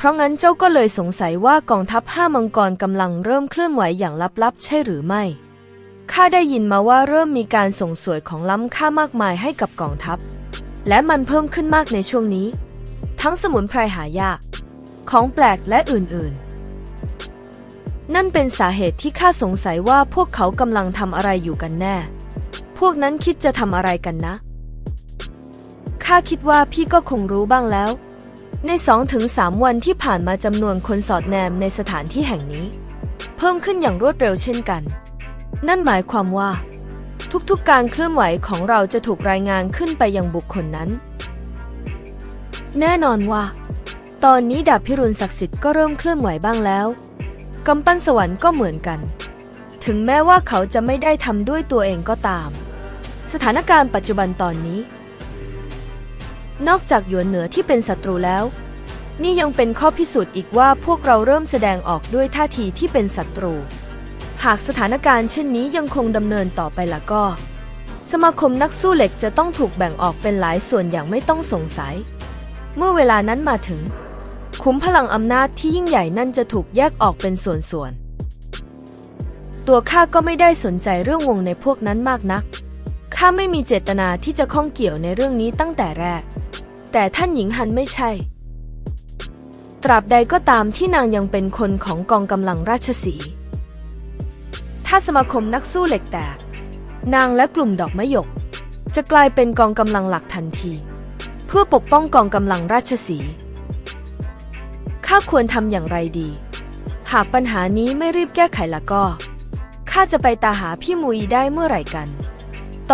เพราะงั้นเจ้าก็เลยสงสัยว่ากองทัพห้ามังกรกำลังเริ่มเคลื่อนไหวอย่างลับๆ ใช่หรือไม่ ข้าได้ยินมาว่าเริ่มมีการส่งสวยของล้ำค่ามากมายให้กับกองทัพ และมันเพิ่มขึ้นมากในช่วงนี้ ทั้งสมุนไพรหายาก ของแปลกและอื่นๆ นั่นเป็นสาเหตุที่ข้าสงสัยว่าพวกเขากำลังทำอะไรอยู่กันแน่ พวกนั้นคิดจะทำอะไรกันนะ ข้าคิดว่าพี่ก็คงรู้บ้างแล้ว ใน 2-3ถึงวันที่ผ่านมาจำนวนคนสอดแนมในสถานที่แห่งนี้ เพิ่มขึ้นอย่างรวดเร็วเช่นกัน นั่นหมายความว่า ทุกๆการเคลื่อนไหวของเราจะถูกรายงานขึ้นไปยังบุคคลนั้น แน่นอนว่า ตอนนี้ดาบพิรุณศักดิ์สิทธิ์ก็เริ่มเคลื่อนไหวบ้างแล้วกำปั้นสวรรค์ก็เหมือนกัน ถึงแม้ว่าเขาจะไม่ได้ทำด้วยตัวเองก็ตาม สถานการณ์ปัจจุบันตอนนี้ นอกจากหยวนเหนือที่เป็นศัตรูแล้ว นี่ยังเป็นข้อพิสูจน์อีกว่าพวกเราเริ่มแสดงออกด้วยท่าทีที่เป็นศัตรู หากสถานการณ์เช่นนี้ยังคงดำเนินต่อไปละก็ สมาคมนักสู้เหล็กจะต้องถูกแบ่งออกเป็นหลายส่วนอย่างไม่ต้องสงสัย เมื่อเวลานั้นมาถึง คุ้มพลังอำนาจที่ยิ่งใหญ่นั่นจะถูกแยกออกเป็นส่วนๆตัวข้าก็ไม่ได้สนใจเรื่องวงในพวกนั้นมากนัก ข้าไม่มีเจตนาที่จะข้องเกี่ยวในเรื่องนี้ตั้งแต่แรก แต่ท่านหญิงฮันไม่ใช่ ตราบใดก็ตามที่นางยังเป็นคนของกองกำลังราชสี ถ้าสมาคมนักสู้เหล็กแตก นางและกลุ่มดอกมะหยก จะกลายเป็นกองกำลังหลักทันที เพื่อปกป้องกองกำลังราชสีข้าควรทำอย่างไรดี หากปัญหานี้ไม่รีบแก้ไขละก็ข้าจะไปตาหาพี่มุยได้เมื่อไหร่กัน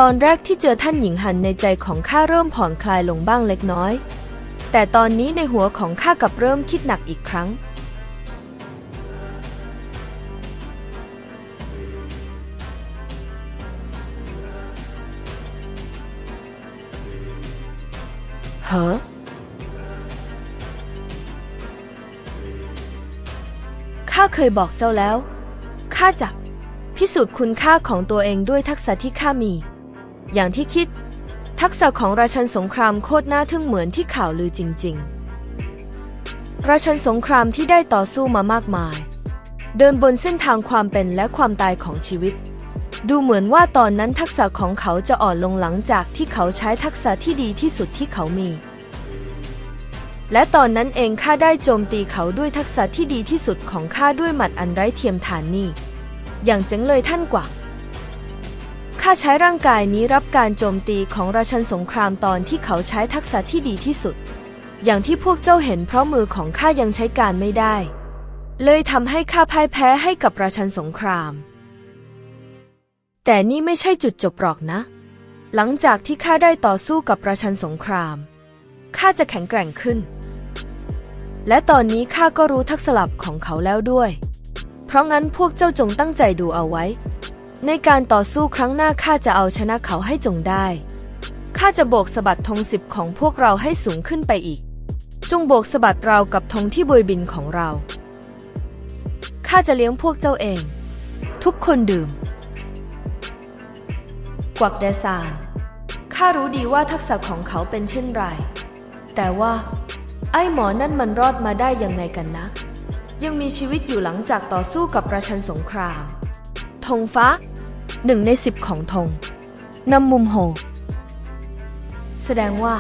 ตอนแรกที่เจอท่านหญิงหันในใจของข้าเริ่มผ่อนคลายลงบ้างเล็กน้อย แต่ตอนนี้ในหัวของข้ากับเริ่มคิดหนักอีกครั้ง เฮ้อข้าเคยบอกเจ้าแล้ว ข้าจะพิสูจน์คุณค่าของตัวเองด้วยทักษะที่ข้ามี อย่างที่คิด ทักษะของราชันสงครามโคตรน่าทึ่งเหมือนที่ข่าวลือจริง ๆ ราชันสงครามที่ได้ต่อสู้มามากมาย เดินบนเส้นทางความเป็นและความตายของชีวิต ดูเหมือนว่าตอนนั้นทักษะของเขาจะอ่อนลงหลังจากที่เขาใช้ทักษะที่ดีที่สุดที่เขามี และตอนนั้นเองข้าได้โจมตีเขาด้วยทักษะที่ดีที่สุดของข้าด้วยหมัดอันไร้เทียมทานนี่ อย่างเจ๋งเลยท่านกว่า ข้าใช้ร่างกายนี้รับการโจมตีของราชันสงครามตอนที่เขาใช้ทักษะที่ดีที่สุด อย่างที่พวกเจ้าเห็นเพราะมือของข้ายังใช้การไม่ได้ เลยทำให้ข้าพ่ายแพ้ให้กับราชันสงคราม แต่นี่ไม่ใช่จุดจบหรอกนะ หลังจากที่ข้าได้ต่อสู้กับราชันสงครามข้าจะแข็งแกร่งขึ้น และตอนนี้ข้าก็รู้ทักษะลับของเขาแล้วด้วย เพราะงั้นพวกเจ้าจงตั้งใจดูเอาไว้ ในการต่อสู้ครั้งหน้าข้าจะเอาชนะเขาให้จงได้ ข้าจะโบกสะบัดธงสิบของพวกเราให้สูงขึ้นไปอีก จงโบกสะบัดเรากับธงที่บวยบินของเรา ข้าจะเลี้ยงพวกเจ้าเอง ทุกคนดื่ม กวักแดซานข้ารู้ดีว่าทักษะของเขาเป็นเช่นไร แต่ว่า ไอ้หมอนั่นมันรอดมาได้ยังไงกันนะ ยังมีชีวิตอยู่หลังจากต่อสู้กับปราชันสงคราม ธงฟ้าหนึ่งในสิบของธงนำมุมโห แสดงว่า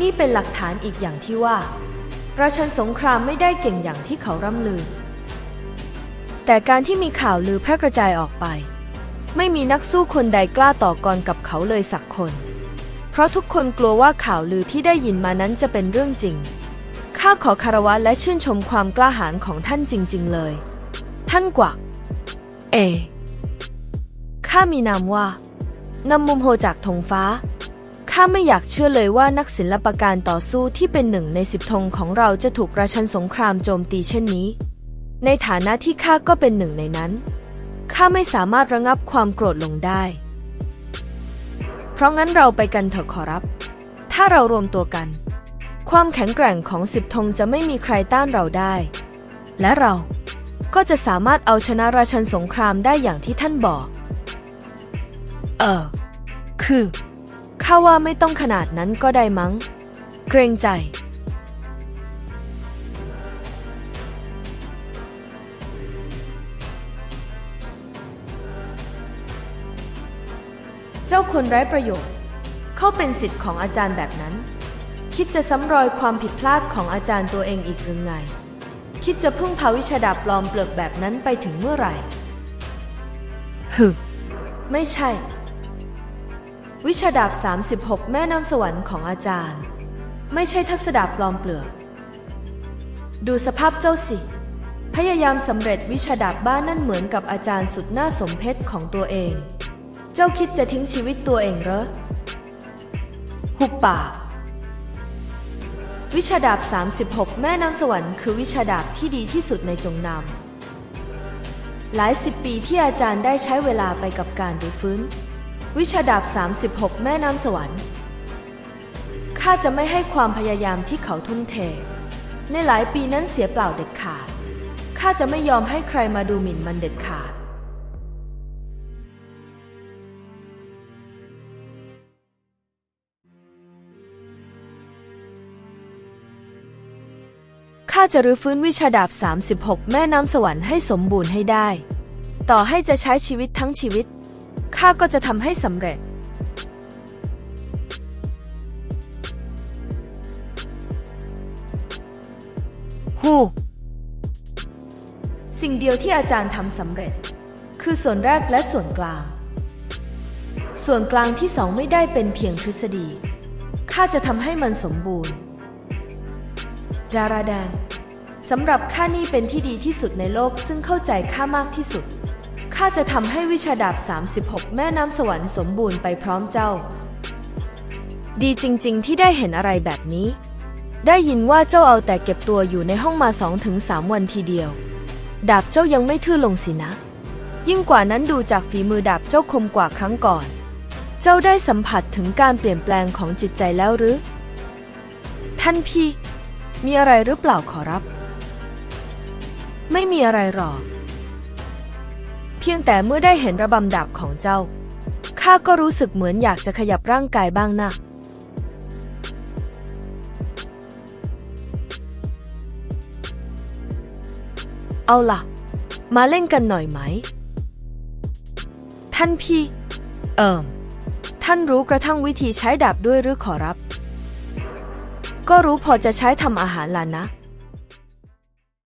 นี่เป็นหลักฐานอีกอย่างที่ว่า ราชันสงครามไม่ได้เก่งอย่างที่เขาร่ำลือ แต่การที่มีข่าวลือแพร่กระจายออกไป ไม่มีนักสู้คนใดกล้าต่อกรกับเขาเลยสักคน เพราะทุกคนกลัวว่าข่าวลือที่ได้ยินมานั้นจะเป็นเรื่องจริงข้าขอคารวะและชื่นชมความกล้าหาญของท่านจริง ๆ เลย ท่านกวัก เอ ข้ามีนามว่านำมุมโฮจากธงฟ้า ข้าไม่อยากเชื่อเลยว่านักศิลปการต่อสู้ที่เป็นหนึ่งในสิบธงของเราจะถูกราชันสงครามโจมตีเช่นนี้ ในฐานะที่ข้าก็เป็นหนึ่งในนั้น ข้าไม่สามารถระงับความโกรธลงได้ เพราะงั้นเราไปกันเถอะขอรับ ถ้าเรารวมตัวกัน ความแข็งแกร่งของสิบธงจะไม่มีใครต้านเราได้ และเราก็จะสามารถเอาชนะราชันสงครามได้อย่างที่ท่านบอก เออ คือข้าว่าไม่ต้องขนาดนั้นก็ได้มั้ง เกรงใจ เจ้าคนไร้ประโยชน์ เขาเป็นสิทธิ์ของอาจารย์แบบนั้น คิดจะซ้ำรอยความผิดพลาดของอาจารย์ตัวเองอีกหรือไง คิดจะพึ่งพาวิชาดาบปลอมเปลือกแบบนั้นไปถึงเมื่อไหร่ฮึไม่ใช่ วิชาดาบ 36 แม่น้ำสวรรค์ของอาจารย์ ไม่ใช่ทักษดาบปลอมเปลือก ดูสภาพเจ้าสิ พยายามสำเร็จวิชาดาบบ้านนั่นเหมือนกับอาจารย์สุดน่าสมเพชของตัวเอง เจ้าคิดจะทิ้งชีวิตตัวเองเหรอ หุบปาก วิชาดาบ 36 แม่น้ำสวรรค์คือวิชาดาบที่ดีที่สุดในจงนำหลายสิบปีที่อาจารย์ได้ใช้เวลาไปกับการรื้อฟื้น วิชาดาบ 36 แม่น้ำสวรรค์ ข้าจะไม่ให้ความพยายามที่เขาทุ่มเท ในหลายปีนั้นเสียเปล่าเด็ดขาด ข้าจะไม่ยอมให้ใครมาดูหมิ่นมันเด็ดขาด ข้าจะรื้อฟื้นวิชาดาบ 36 แม่น้ำสวรรค์ให้สมบูรณ์ให้ได้ ต่อให้จะใช้ชีวิตทั้งชีวิต ข้าก็จะทำให้สำเร็จ ฮู สิ่งเดียวที่อาจารย์ทำสำเร็จ คือส่วนแรกและส่วนกลาง ส่วนกลางที่สองไม่ได้เป็นเพียงทฤษฎี ข้าจะทำให้มันสมบูรณ์ ดาราแดงสำหรับข้านี่เป็นที่ดีที่สุดในโลกซึ่งเข้าใจข้ามากที่สุด ข้าจะทำให้วิชาดาบ 36 แม่น้ำสวรรค์สมบูรณ์ไปพร้อมเจ้า ดีจริง ๆ ที่ได้เห็นอะไรแบบนี้ ได้ยินว่าเจ้าเอาแต่เก็บตัวอยู่ในห้องมาสองถึงสามวันทีเดียว ดาบเจ้ายังไม่ทื่อลงสินะ ยิ่งกว่านั้นดูจากฝีมือดาบเจ้าคมกว่าครั้งก่อน เจ้าได้สัมผัสถึงการเปลี่ยนแปลงของจิตใจแล้วหรือ ท่านพี่ มีอะไรหรือเปล่าขอรับ ไม่มีอะไรหรอก เพียงแต่เมื่อได้เห็นระบำดาบของเจ้า ข้าก็รู้สึกเหมือนอยากจะขยับร่างกายบ้างนะเอาล่ะ มาเล่นกันหน่อยไหม ท่านพี่ เอิมท่านรู้กระทั่งวิธีใช้ดาบด้วยหรือขอรับ ก็รู้พอจะใช้ทำอาหารล่ะนะ